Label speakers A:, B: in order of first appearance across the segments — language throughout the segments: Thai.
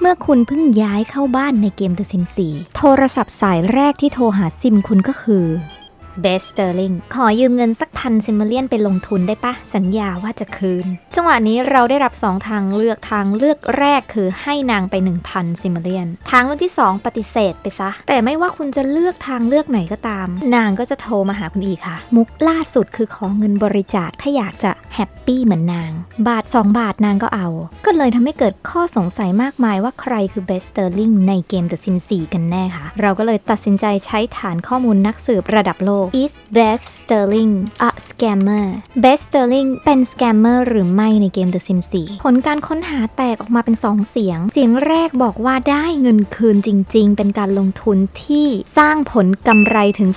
A: เมื่อคุณเพิ่งย้ายเข้าบ้านในเกม The Sims 4โทรศัพท์สายแรกที่โทรหาซิมคุณก็คือ เบสเตอร์ลิงขอยืมเงินสักพันซิมเมเลียนไปลงทุนได้ปะ สัญญาว่าจะคืน จังหวะนี้เราได้รับ 2 ทางเลือกทางเลือกแรกคือให้นางไป 1,000ซิมเมเลียน ทางเลือกที่ 2 ปฏิเสธไปซะ แต่ไม่ว่าคุณจะเลือกทางเลือกไหนก็ตาม นางก็จะโทรมาหาคุณอีกค่ะ มุกล่าสุดคือขอเงินบริจาคถ้าอยากจะแฮปปี้เหมือนนาง บาท 2 บาทนางก็เอา ก็เลยทำให้เกิดข้อสงสัยมากมายว่าใครคือเบสเตอร์ลิงในเกม The Sims 4 กันแน่ค่ะ เราก็เลยตัดสินใจใช้ฐานข้อมูลนักสืบระดับโลก Is Best Sterling a scammer Best Sterling เป็น scammer หรือไม่ในเกม The Sims 4 ผลการค้นหาแตกออกมาเป็น 2 เสียง เสียงแรกบอกว่าได้เงินคืนจริง ๆ เป็นการลงทุนที่สร้างผลกำไรถึง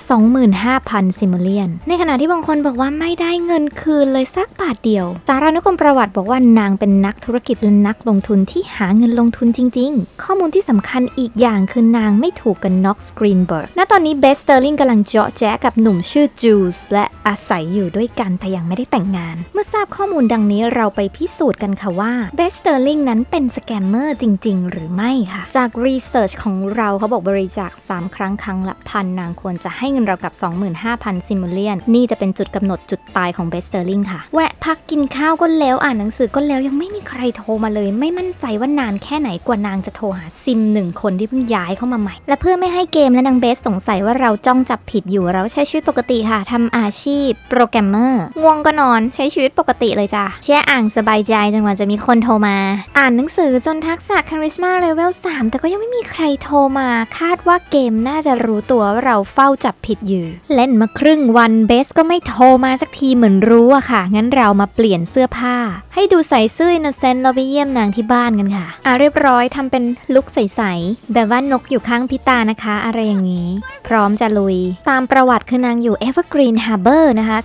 A: 25,000 ซิมเลียน ในขณะที่บางคนบอกว่าไม่ได้เงินคืนเลยสักบาทเดียว สารานุกรมประวัติบอกว่านางเป็นนักธุรกิจและนักลงทุนที่หาเงินลงทุนจริง ๆ ข้อมูลที่สำคัญอีกอย่างคือนางไม่ถูกกับน็อกสกรีนเบิร์ก ณ ตอนนี้เบสเตอร์ลิงกำลังเจาะแจ๊กับหนุ่มชื่อจูสและอาศัยอยู่ด้วยกันแต่ยังไม่ได้แต่งงาน เมื่อทราบข้อมูลดังนี้เราไปพิสูจน์กันค่ะว่าเบสเตอร์ลิงนั้นเป็นสแกมเมอร์จริง ๆ หรือไม่ค่ะ จากรีเสิร์ชของเราเขาบอกบริจาค 3 ครั้งครั้งละพันนางควรจะให้เงินเรากับ 25,000 ซิมูเลียน นี่จะเป็นจุดกำหนดจุดตายของเบสเตอร์ลิงค่ะ แวะพักกินข้าวก็แล้วอ่านหนังสือก็แล้วยังไม่มีใครโทรมาเลย ไม่มั่นใจว่านานแค่ไหนกว่านางจะโทรหาซิมหนึ่งคนที่เพิ่งย้ายเข้ามาใหม่ และเพื่อไม่ให้เกมและนางเบสสงสัยว่าเราจ้องจับผิดอยู่เราใช้ชีวิตปกติค่ะทำอาชีพโปรแกรมเมอร์ง่วงก็นอนใช้ชีวิตปกติเลยจ้ะแช่อ่างสบายใจจนกว่าจะมีคนโทรมา อ่านหนังสือจนทักษะคาริสมาเลเวล3แต่ก็ยังไม่มีใครโทรมา คาดว่าเกมน่าจะรู้ตัวว่าเราเฝ้าจับผิดอยู่ เล่นมาครึ่งวันเบสก็ไม่โทรมาสักทีเหมือนรู้อะค่ะ งั้นเรามาเปลี่ยนเสื้อผ้า ให้ดูใส่ซื่ออินโนเซนต์เราไปเยี่ยมนางที่บ้านกันค่ะ อะเรียบร้อยทำเป็นลุคใสๆแบบว่านกอยู่ข้างพิตานะคะ อะไรอย่างนี้ พร้อมจะลุย ตามประวัติคือนางอยู่ Evergreen Harbor นะคะ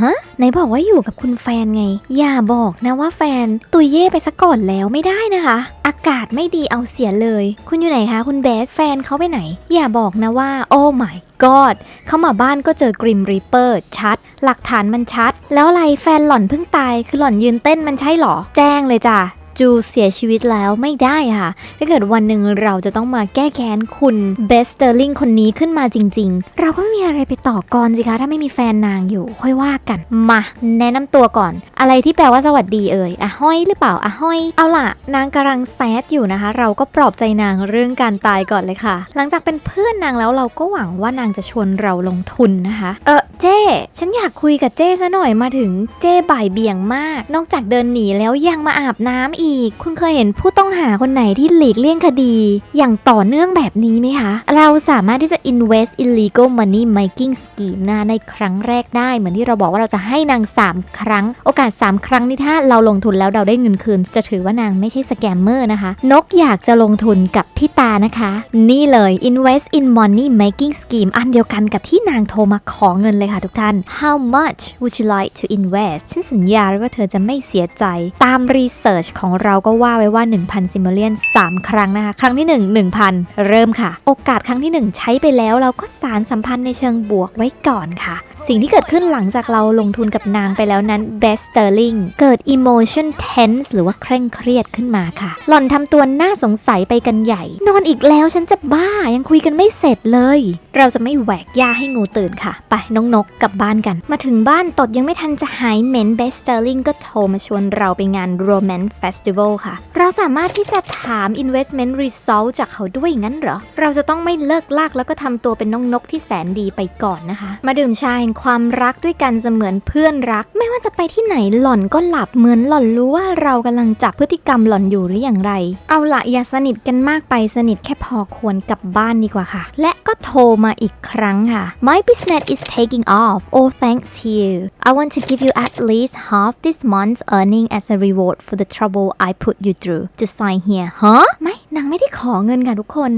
A: ฮะไหนบอกว่าอยู่กับคุณแฟนไง อย่าบอกนะว่าแฟน ตุยเย่ไปซะก่อนแล้วไม่ได้นะคะ อากาศไม่ดีเอาเสียเลย คุณอยู่ไหนคะ คุณเบสแฟนเขาไปไหน อย่าบอกนะว่า โอ้ my god เข้ามาบ้านก็เจอกริมรีเปอร์ชัด หลักฐานมันชัด แล้วอะไรแฟนหล่อนเพิ่งตาย คือหล่อนยืนเต้นมันใช่หรอ แจ้งเลยจ้ะ จูเสียชีวิตแล้วไม่ได้ค่ะ ถ้าเกิดวันหนึ่งเราจะต้องมาแก้แค้นคุณเบสเตอร์ลิงคนนี้ขึ้นมาจริง ๆ เราก็ไม่มีอะไรไปต่อกรสิคะ ถ้าไม่มีแฟนนางอยู่ค่อยว่ากัน มาแนะนำตัวก่อน อะไรที่แปลว่าสวัสดีเอ่ยอะห้อยหรือเปล่าอะห้อย เอาล่ะ นางกำลังแซดอยู่นะคะ เราก็ปลอบใจนางเรื่องการตายก่อนเลยค่ะ หลังจากเป็นเพื่อนนางแล้วเราก็หวังว่านางจะชวนเราลงทุนนะคะ เออเจ้ฉันอยากคุยกับเจ้ซะหน่อยมาถึงเจ้บ่ายเบี่ยงมาก นอกจากเดินหนีแล้วยังมาอาบน้ำอีกคุณเคยเห็นผู้ต้องหาคนไหนที่หลีกเลี่ยงคดี อย่างต่อเนื่องแบบนี้ไหมคะ เราสามารถที่จะ invest illegal money making scheme นะในครั้งแรกได้ เหมือนที่เราบอกว่าเราจะให้นาง 3 ครั้ง โอกาส 3 ครั้งนี่ถ้าเราลงทุนแล้วเราได้เงินคืน จะถือว่านางไม่ใช่สแกมเมอร์นะคะ นกอยากจะลงทุนกับพี่ตานะคะ นี่เลย invest in money making scheme อันเดียวกันกับที่นางโทรมาขอเงินเลยค่ะทุกท่าน how much would you like to invest ฉันสัญญาเลยว่าเธอจะไม่เสียใจตามรีเสิร์ชของเราก็ว่าไว้ว่า 1,000ซิมเลียน3 ครั้งนะคะ ครั้งที่ 1 1,000 เริ่มค่ะ โอกาสครั้งที่ 1 ใช้ไปแล้วเราก็สารสัมพันธ์ในเชิงบวกไว้ก่อนค่ะ สิ่งที่เกิดขึ้นหลังจากเราลงทุนกับนางไปแล้วนั้น best sterling เกิด emotion tense หรือว่าเคร่งเครียดขึ้นมาค่ะ หล่อนทำตัวน่าสงสัยไปกันใหญ่ นอนอีกแล้วฉันจะบ้ายังคุยกันไม่เสร็จเลย เราจะไม่แหวกย่าให้งูตื่นค่ะ ไปน้องนกกลับบ้านกัน มาถึงบ้านตดยังไม่ทันจะหายเหม็น best sterling ก็โทรมาชวนเราไปงาน romance festival ค่ะ เราสามารถที่จะถาม investment result จากเขาด้วยงั้นเหรอ เราจะต้องไม่เลิกลากแล้วก็ทำตัวเป็นน้องนกที่แสนดีไปก่อนนะคะ มาดื่มชาแห่งความรักด้วยกันเสมือนเพื่อนรัก ไม่ว่าจะไปที่ไหนหล่อนก็หลับเหมือนหล่อนรู้ว่าเรากำลังจับพฤติกรรมหล่อนอยู่หรืออย่างไร เอาละอย่าสนิทกันมากไปสนิทแค่พอควรกลับบ้านดีกว่าค่ะ และก็โทรมาอีกครั้งค่ะ My business is taking off oh thanks you I want to give you at least half this month's earning as a reward for the trouble I put you through just sign here ฮะไม่นางไม่ได้ขอเงินค่ะทุกคน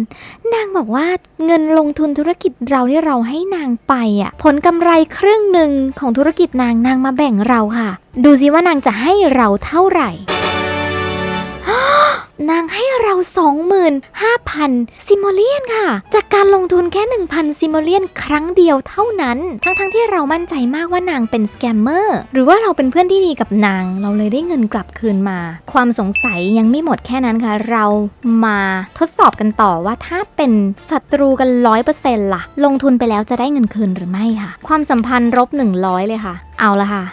A: นางบอกว่าเงินลงทุนธุรกิจเราที่เราให้นางไปอะผลกำไรครึ่งหนึ่งของธุรกิจนางนางมาแบ่งเราค่ะ ดูสิว่านางจะให้เราเท่าไหร่ นางให้เรา 25,000 ซิมโมเลียนค่ะ จากการลงทุนแค่ 1,000 ซิมโมเลียนครั้งเดียวเท่านั้น ทั้งๆที่เรามั่นใจมากว่านางเป็นสแกมเมอร์ หรือว่าเราเป็นเพื่อนที่ดีกับนาง เราเลยได้เงินกลับคืนมา ความสงสัยยังไม่หมดแค่นั้นค่ะ เรามาทดสอบกันต่อว่าถ้าเป็นศัตรูกัน 100%ล่ะ ลงทุนไปแล้วจะได้เงินคืนหรือไม่ค่ะ ความสัมพันธ์ลบ100 เลยค่ะเอาละค่ะ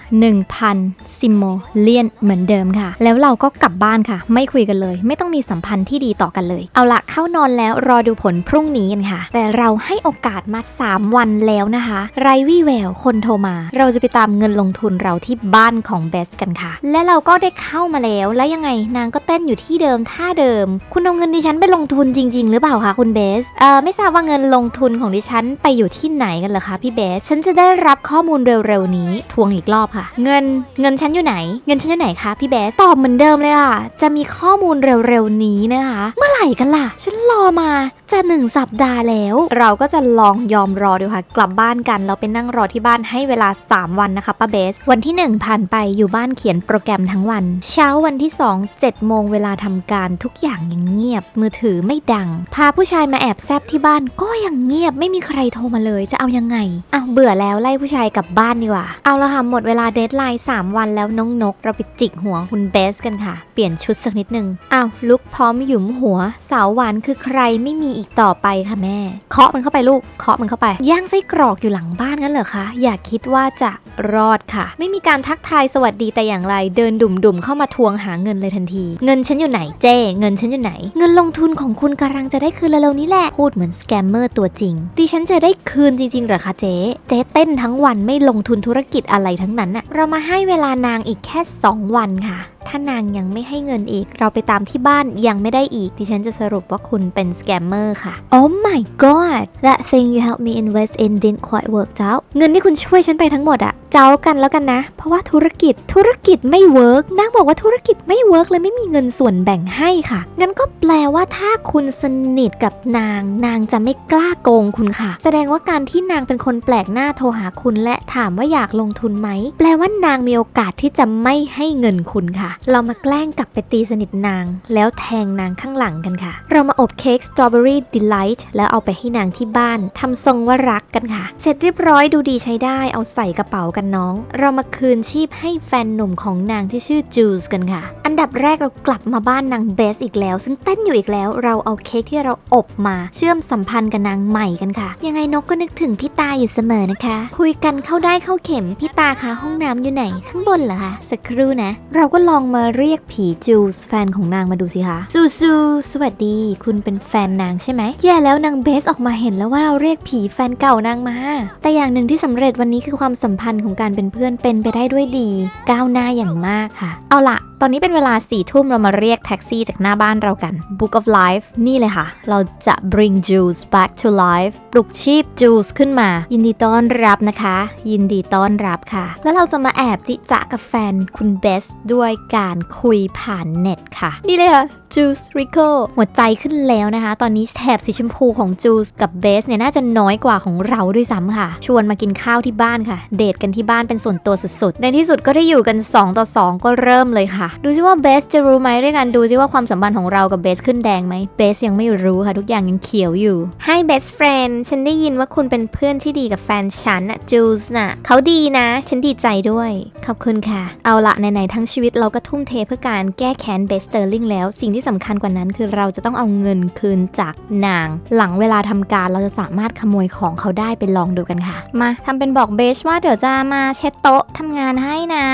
A: 1,000 ซิมโมเลียนเหมือนเดิมค่ะ แล้วเราก็กลับบ้านค่ะ ไม่คุยกันเลย ไม่ต้องมีสัมพันธ์ที่ดีต่อกันเลย เอาละเข้านอนแล้วรอดูผลพรุ่งนี้กันค่ะ แต่เราให้โอกาสมา 3 วันแล้วนะคะ ไรวี่แววคนโทรมา เราจะไปตามเงินลงทุนเราที่บ้านของเบสกันค่ะ และเราก็ได้เข้ามาแล้ว แล้วยังไงนางก็เต้นอยู่ที่เดิมท่าเดิม คุณเอาเงินดิฉันไปลงทุนจริง ๆ หรือเปล่าคะคุณเบสเอ่อไม่ทราบว่าเงินลงทุนของดิฉันไปอยู่ที่ไหนกันเหรอคะพี่เบสฉันจะได้รับข้อมูลเร็วๆนี้ทวงอีกรอบค่ะ เงินเงินฉันอยู่ไหน เงินฉันอยู่ไหนคะพี่เบสตอบเหมือนเดิมเลยค่ะ จะมีข้อมูลเร็วๆนี้นะคะ เมื่อไหร่กันล่ะ ฉันรอมา จะหนึ่งสัปดาห์แล้ว เราก็จะลองยอมรอดูค่ะ กลับบ้านกันเราไปนั่งรอที่บ้านให้เวลา 3 วันนะคะป้าเบส วันที่ 1 ผ่านไปอยู่บ้านเขียนโปรแกรมทั้งวัน เช้าวันที่ 2 7โมงเวลาทำการทุกอย่างยังเงียบ มือถือไม่ดัง พาผู้ชายมาแอบแซบที่บ้านก็ยังเงียบไม่มีใครโทรมาเลยจะเอายังไงอ้าวเบื่อแล้วไล่ผู้ชายกลับบ้านดีกว่า เอาละค่ะหมดเวลาเดทไลน์3วันแล้วน้องนก เราไปจิกหัวคุณเบสกันค่ะ เปลี่ยนชุดสักนิดนึงอ้าวลุกพร้อมหยุมหัว สาวหวานคือใครไม่มีอีกต่อไปค่ะแม่ เคาะมันเข้าไปลูก เคาะมันเข้าไป ย่างไส้กรอกอยู่หลังบ้านงั้นเหรอคะ อย่าคิดว่าจะรอดค่ะ ไม่มีการทักทายสวัสดีแต่อย่างไร เดินดุ่มๆเข้ามาทวงหาเงินเลยทันที เงินฉันอยู่ไหนเจ้ เงินฉันอยู่ไหน เงินลงทุนของคุณกำลังจะได้คืนเร็วๆนี้แหละ พูดเหมือนสแกมเมอร์ตัวจริง ดิฉันจะได้คืนจริงๆเหรอคะเจ๊ เจ๊เต้นทั้งวันไม่ลงทุนธุรกิจอะไรทั้งนั้นอะเรามาให้เวลานางอีกแค่ 2 วันค่ะ ถ้านางยังไม่ให้เงินอีก เราไปตามที่บ้านยังไม่ได้อีก ดิฉันจะสรุปว่าคุณเป็นสแกมเมอร์ค่ะ Oh my god that thing you helped me invest in didn't quite work out เงินที่คุณช่วยฉันไปทั้งหมดอะเจ้ากันแล้วกันนะ เพราะว่าธุรกิจธุรกิจไม่เวิร์กนางบอกว่าธุรกิจไม่เวิร์กเลยไม่มีเงินส่วนแบ่งให้ค่ะ งั้นก็แปลว่าถ้าคุณสนิทกับนาง นางจะไม่กล้าโกงคุณค่ะ แสดงว่าการที่นางเป็นคนแปลกหน้าโทรหาคุณและถามว่าอยากลงทุนไหม แปลว่านางมีโอกาสที่จะไม่ให้เงินคุณค่ะ เรามาแกล้งกลับไปตีสนิทนาง แล้วแทงนางข้างหลังกันค่ะ เรามาอบเค้กสตรอเบอรี่ดีไลท์แล้วเอาไปให้นางที่บ้านทำทรงว่ารักกันค่ะ เสร็จเรียบร้อยดูดีใช้ได้เอาใส่กระเป๋ากันกันน้อง เรามาคืนชีพให้แฟนหนุ่มของนางที่ชื่อจูสกันค่ะ อันดับแรกเรากลับมาบ้านนางเบสอีกแล้ว ซึ่งเต้นอยู่อีกแล้ว เราเอาเค้กที่เราอบมา เชื่อมสัมพันธ์กับนางใหม่กันค่ะ ยังไงนกก็นึกถึงพี่ตาอยู่เสมอนะคะ คุยกันเข้าได้เข้าเข็มพี่ตาคะห้องน้ำอยู่ไหน ข้างบนเหรอคะสักครู่นะ เราก็ลองมาเรียกผีจูสแฟนของนางมาดูสิคะซูซูสวัสดี คุณเป็นแฟนนางใช่ไหมแย่แล้วนางเบสออกมาเห็นแล้วว่าเราเรียกผีแฟนเก่านางมา แต่อย่างหนึ่งที่สำเร็จวันนี้คือความสัมพันธ์ของการเป็นเพื่อนเป็นไปได้ด้วยดี ก้าวหน้าอย่างมากค่ะ เอาละตอนนี้เป็นเวลาสี่ทุ่มเรามาเรียกแท็กซี่จากหน้าบ้านเรากัน Book of Life นี่เลยค่ะ เราจะ bring Jules back to life ปลุกชีพ Jules ขึ้นมา ยินดีต้อนรับนะคะ ยินดีต้อนรับค่ะ แล้วเราจะมาแอบจิจะกับแฟนคุณเบสด้วยการคุยผ่านเน็ตค่ะ นี่เลยค่ะ Jules Rico หัวใจขึ้นแล้วนะคะ ตอนนี้แถบสีชมพูของ Jules กับเบสเนี่ยน่าจะน้อยกว่าของเราด้วยซ้ำค่ะ ชวนมากินข้าวที่บ้านค่ะ เดทกันที่บ้านเป็นส่วนตัวสุดๆ ในที่สุดก็ได้อยู่กัน 2 ต่อ 2 ก็เริ่มเลยค่ะ ดูซิว่าเบสจะรู้ไหมด้วยกันดูซิว่าความสัมพันธ์ของเรากับเบสขึ้นแดงไหมเบสยังไม่รู้ค่ะทุกอย่างยังเขียวอยู่ Hi best friend ฉันได้ยินว่าคุณเป็นเพื่อนที่ดีกับแฟนฉันอะจูสน่ะเขาดีนะ ฉันดีใจด้วยขอบคุณค่ะ เอาละไหนๆทั้งชีวิตเราก็ทุ่มเทเพื่อการแก้แค้นเบสเตอร์ลิงแล้วสิ่งที่สำคัญกว่านั้นคือเราจะต้องเอาเงินคืนจากนาง หลังเวลาทำการเราจะสามารถขโมยของเขาได้ไปลองดูกันค่ะ มาทำเป็นบอกเบชว่าเดี๋ยวจะมาเช็ดโต๊ะทำงานให้นะ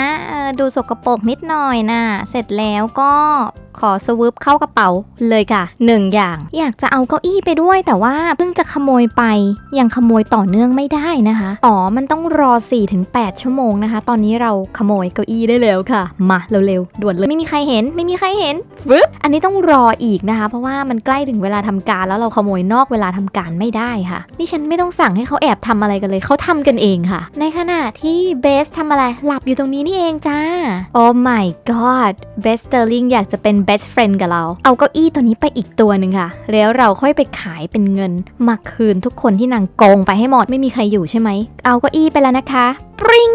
A: ดูสกปรกนิดหน่อยนะเสร็จแล้วก็ ขอสวึบเข้ากระเป๋าเลยค่ะหนึ่งอย่าง อยากจะเอาเก้าอี้ไปด้วยแต่ว่าเพิ่งจะขโมยไป ยังขโมยต่อเนื่องไม่ได้นะคะ อ๋อ มันต้องรอ 4-8 ชั่วโมงนะคะ ตอนนี้เราขโมยเก้าอี้ได้แล้วค่ะ มาเร็วๆด่วนเลยไม่มีใครเห็น ไม่มีใครเห็นฟึบอันนี้ต้องรออีกนะคะ เพราะว่ามันใกล้ถึงเวลาทำการแล้วเราขโมยนอกเวลาทำการไม่ได้ค่ะ นี่ฉันไม่ต้องสั่งให้เขาแอบทำอะไรกันเลยเขาทำกันเองค่ะ ในขณะที่เบสทำอะไรหลับอยู่ตรงนี้นี่เองจ้า Oh my god เบสเตอร์ลิงอยากจะเป็น best friend กับเรา เอาเก้าอี้ตัวนี้ไปอีกตัวหนึ่งค่ะ แล้วเราค่อยไปขายเป็นเงินมาคืนทุกคนที่นางโกงไปให้หมด ไม่มีใครอยู่ใช่ไหม เอาเก้าอี้ไปแล้วนะคะปริง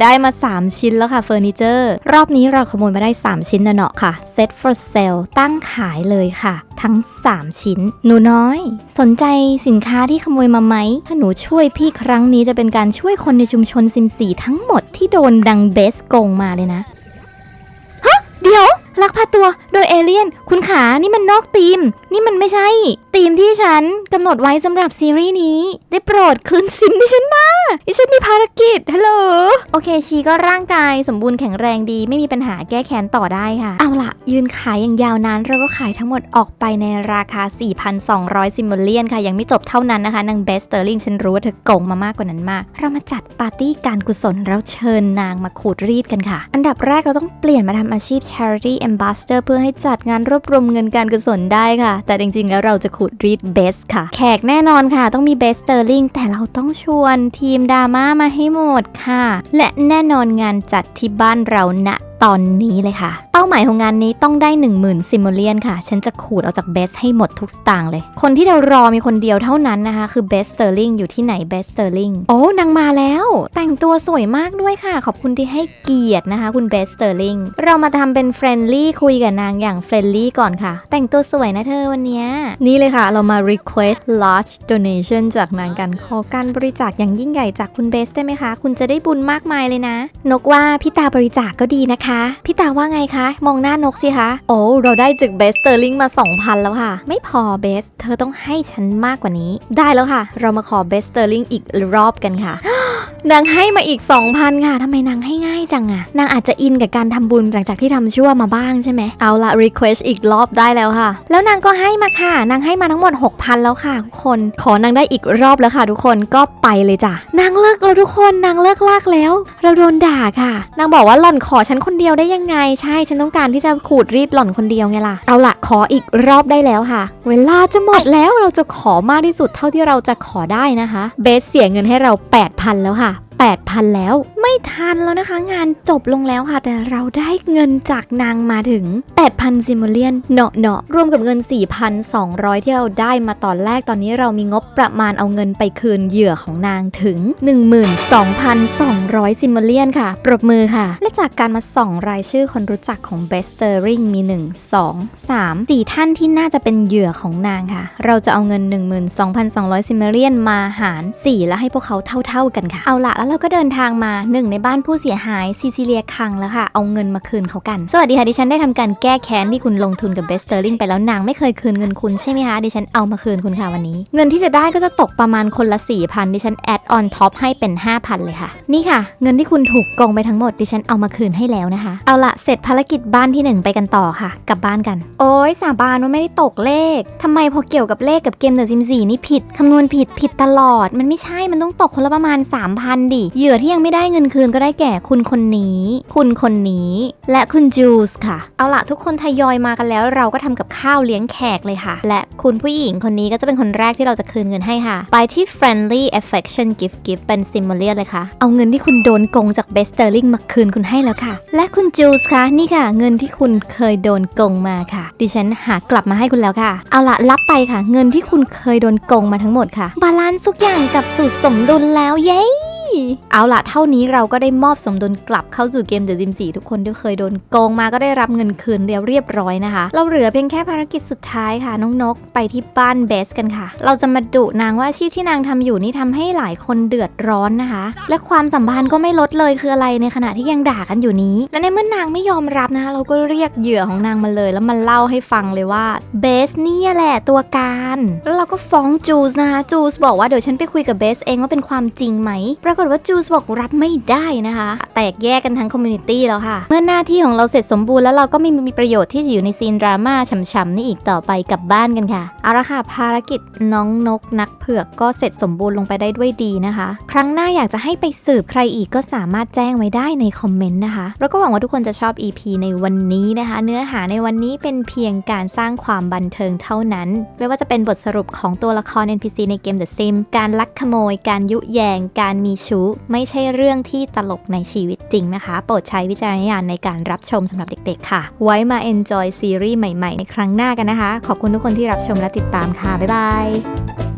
A: ได้มา 3 ชิ้นแล้วค่ะเฟอร์นิเจอร์รอบนี้เราขโมยมาได้ 3 ชิ้นเนาะค่ะ Set for sale ตั้งขายเลยค่ะ ทั้ง 3 ชิ้น หนูน้อย สนใจสินค้าที่ขโมยมาไหม ถ้าหนูช่วยพี่ครั้งนี้จะเป็นการช่วยคนในชุมชนซิมสีทั้งหมดที่โดนดังเบสโกงมาเลยนะเดี๋ยว ลักพาตัว โดยเอเลี่ยน คุณขานี่มันนอกธีม นี่มันไม่ใช่ธีมที่ฉันกำหนดไว้สำหรับซีรีส์นี้ ได้โปรดคืนซิมดิฉันมาดิฉันมีภารกิจฮัลโหลโอเคชีก็ร่างกายสมบูรณ์แข็งแรงดี ไม่มีปัญหาแก้แค้นต่อได้ค่ะ เอาล่ะยืนขายอย่างยาวนานเราก็ขายทั้งหมดออกไปในราคา 4,200 ซิมโมเลียนค่ะ ยังไม่จบเท่านั้นนะคะนางเบสเตอร์ลิงฉันรู้ว่าเธอโกงมามากกว่านั้นมาก เรามาจัดปาร์ตี้การกุศลแล้วเชิญนางมาขูดรีดกันค่ะ อันดับแรกเราต้องเปลี่ยนมาทำอาชีพ Charity Ambassador เพื่อให้จัดงานรวบรวมเงินการกุศลได้ค่ะ แต่จริงๆ แล้วเราจะขูดรีดเบสค่ะ แขกแน่นอนค่ะ ต้องมีเบสเตอร์ลิงแต่เราต้องชวนทีมดราม่ามาให้หมดค่ะ และแน่นอนงานจัดที่บ้านเราณ ตอนนี้เลยค่ะ เป้าหมายของงานนี้ต้องได้ 10,000ซิมโมเลียนค่ะ ฉันจะขูดออกจากเบสให้หมดทุกสตางค์เลย คนที่เรารอมีคนเดียวเท่านั้นนะคะ คือเบสเตอร์ลิงอยู่ที่ไหนเบสเตอร์ลิงโอ้นางมาแล้ว แต่งตัวสวยมากด้วยค่ะ ขอบคุณที่ให้เกียรตินะคะ คุณเบสเตอร์ลิงเรามาทำเป็นเฟรนลี่คุยกับนางอย่างเฟรนลี่ก่อนค่ะ แต่งตัวสวยนะเธอวันเนี้ยนี่เลยค่ะ เรามา request large donation จากนางกันขอการบริจาคอย่างยิ่งใหญ่จากคุณเบสได้ไหมคะ คุณจะได้บุญมากมายเลยนะ นกว่าพี่ตาบริจาคก็ดีนะคะพี่ตาว่าไงคะ มองหน้านกสิคะ โอ้ เราได้จากเบสเตอร์ลิงมา 2,000 แล้วค่ะ ไม่พอเบส เธอต้องให้ฉันมากกว่านี้ ได้แล้วค่ะ เรามาขอเบสเตอร์ลิงอีกรอบกันค่ะนางให้มาอีก 2,000 ค่ะ ทำไมนางให้ง่ายจังอะนางอาจจะอินกับการทำบุญหลังจากที่ทำชั่วมาบ้างใช่ไหม เอาละ request อีกรอบได้แล้วค่ะ แล้วนางก็ให้มาค่ะ นางให้มาทั้งหมด 6,000 แล้วค่ะทุกคน ขอนางได้อีกรอบแล้วค่ะ ทุกคน ก็ไปเลยจ้ะ นางเลิกแล้วทุกคน นางเลิกลากแล้ว เราโดนด่าค่ะ นางบอกว่าหล่อนขอฉันคนเดียวได้ยังไง ใช่ฉันต้องการที่จะขูดรีดหล่อนคนเดียวไงล่ะ เอาละขออีกรอบได้แล้วค่ะ เวลาจะหมดแล้วเราจะขอมากที่สุดเท่าที่เราจะขอได้นะคะ เบสเสียเงินให้เรา 8,000 แล้วค่ะ 8,000 แล้ว ไม่ทันแล้วนะคะ งานจบลงแล้วค่ะ แต่เราได้เงินจากนางมาถึง 8,000ซิมโมเลียนเนาะเนาะรวมกับเงิน 4,200 ที่เราได้มาตอนแรกตอนนี้เรามีงบประมาณเอาเงินไปคืนเหยื่อของนางถึง 12,200ซิมโมเลียนค่ะ ปรบมือค่ะ และจากการมาส่องรายชื่อคนรู้จักของ b e s t e r i n g มี 1 2 3 4 ท่านที่น่าจะเป็นเหยื่อของนางค่ะ เราจะเอาเงิน 12,200ซิมโมเลียนมาหาร 4 แล้วให้พวกเขาเท่า ๆกันค่ะ เอาละแล้วเราก็เดินทางมาหนึ่งในบ้านผู้เสียหายซิซิเลียคังแล้วค่ะ เอาเงินมาคืนเขากัน สวัสดีค่ะดิฉันได้ทำการแก้แค้นที่คุณลงทุนกับเบสเตอร์ลิงไปแล้วนางไม่เคยคืนเงินคุณใช่ไหมคะดิฉันเอามาคืนคุณค่ะวันนี้ เงินที่จะได้ก็จะตกประมาณคนละ4,000ดิฉันแอดออนท็อปให้เป็น 5,000 เลยค่ะ นี่ค่ะ เงินที่คุณถูกโกงไปทั้งหมดดิฉันเอามาคืนให้แล้วนะคะ เอาละเสร็จภารกิจบ้านที่หนึ่งไปกันต่อค่ะ กลับบ้านกัน โอ้ยสาบานว่าไม่ได้ตกเลขทำไมพอเกี่ยวกับเลขกับเกมเดอะซิมสี่นี่ผิดคำนวณผิดผิดตลอด มันไม่ใช่มันต้องตกคนละประมาณ 3,000ดิเหยื่อที่ยังไม่ได้เงินคืนก็ได้แก่คุณคนนี้ คุณคนนี้ และคุณจูสค่ะ เอาละทุกคนทยอยมากันแล้ว เราก็ทำกับข้าวเลี้ยงแขกเลยค่ะ และคุณผู้หญิงคนนี้ก็จะเป็นคนแรกที่เราจะคืนเงินให้ค่ะ ไปที่ friendly affection gift gift เป็นซิมโมเลียเลยค่ะ เอาเงินที่คุณโดนโกงจากเบสเตอร์ลิงมาคืนคุณให้แล้วค่ะ และคุณจูสค่ะนี่ค่ะ เงินที่คุณเคยโดนโกงมาค่ะ ดิฉันหากลับมาให้คุณแล้วค่ะ เอาละรับไปค่ะ เงินที่คุณเคยโดนโกงมาทั้งหมดค่ะ บาลานซ์ทุกอย่างกับสู่สมดุลแล้วเย้ เอาละเท่านี้เราก็ได้มอบสมดุลกลับเข้าสู่เกม The Sims 4ทุกคนที่เคยโดนโกงมาก็ได้รับเงินคืนเรียบเรียบร้อยนะคะ เราเหลือเพียงแค่ภารกิจสุดท้ายค่ะน้องนกไปที่บ้านเบสกันค่ะ เราจะมาดุนางว่าอาชีพที่นางทำอยู่นี่ทำให้หลายคนเดือดร้อนนะคะ และความสัมพันธ์ก็ไม่ลดเลยคืออะไรในขณะที่ยังด่ากันอยู่นี้ และในเมื่อนางไม่ยอมรับนะคะเราก็เรียกเหยื่อของนางมาเลย แล้วมันเล่าให้ฟังเลยว่าเบสเนี่ยแหละตัวการ แล้วเราก็ฟ้องจูสนะคะจูสบอกว่าเดี๋ยวฉันไปคุยกับเบสเองว่าเป็นความจริงไหมปรากฏว่าจูสบอกรับไม่ได้นะคะ แตกแยกกันทั้งคอมมูนิตี้แล้วค่ะ เมื่อหน้าที่ของเราเสร็จสมบูรณ์แล้วเราก็ไม่มีประโยชน์ที่จะอยู่ในซีนดราม่าฉ่ำๆนี่อีกต่อไปกลับบ้านกันค่ะเอาละค่ะภารกิจน้องนกนักเผือกก็เสร็จสมบูรณ์ลงไปได้ด้วยดีนะคะ ครั้งหน้าอยากจะให้ไปสืบใครอีกก็สามารถแจ้งไว้ได้ในคอมเมนต์นะคะแล้วก็หวังว่าทุกคนจะชอบ EP ในวันนี้นะคะ เนื้อหาในวันนี้เป็นเพียงการสร้างความบันเทิงเท่านั้น ไม่ว่าจะเป็นบทสรุปของตัวละคร NPC ในเกม The Sims การลักขโมย การยุแยง การมีชู้ไม่ใช่เรื่องที่ตลกในชีวิตจริงนะคะ โปรดใช้วิจารณญาณในการรับชมสำหรับเด็กๆ ค่ะ ไว้มา enjoy ซีรีส์ใหม่ๆ ในครั้งหน้ากันนะคะ ขอบคุณทุกคนที่รับชมและติดตามค่ะ บ๊ายบาย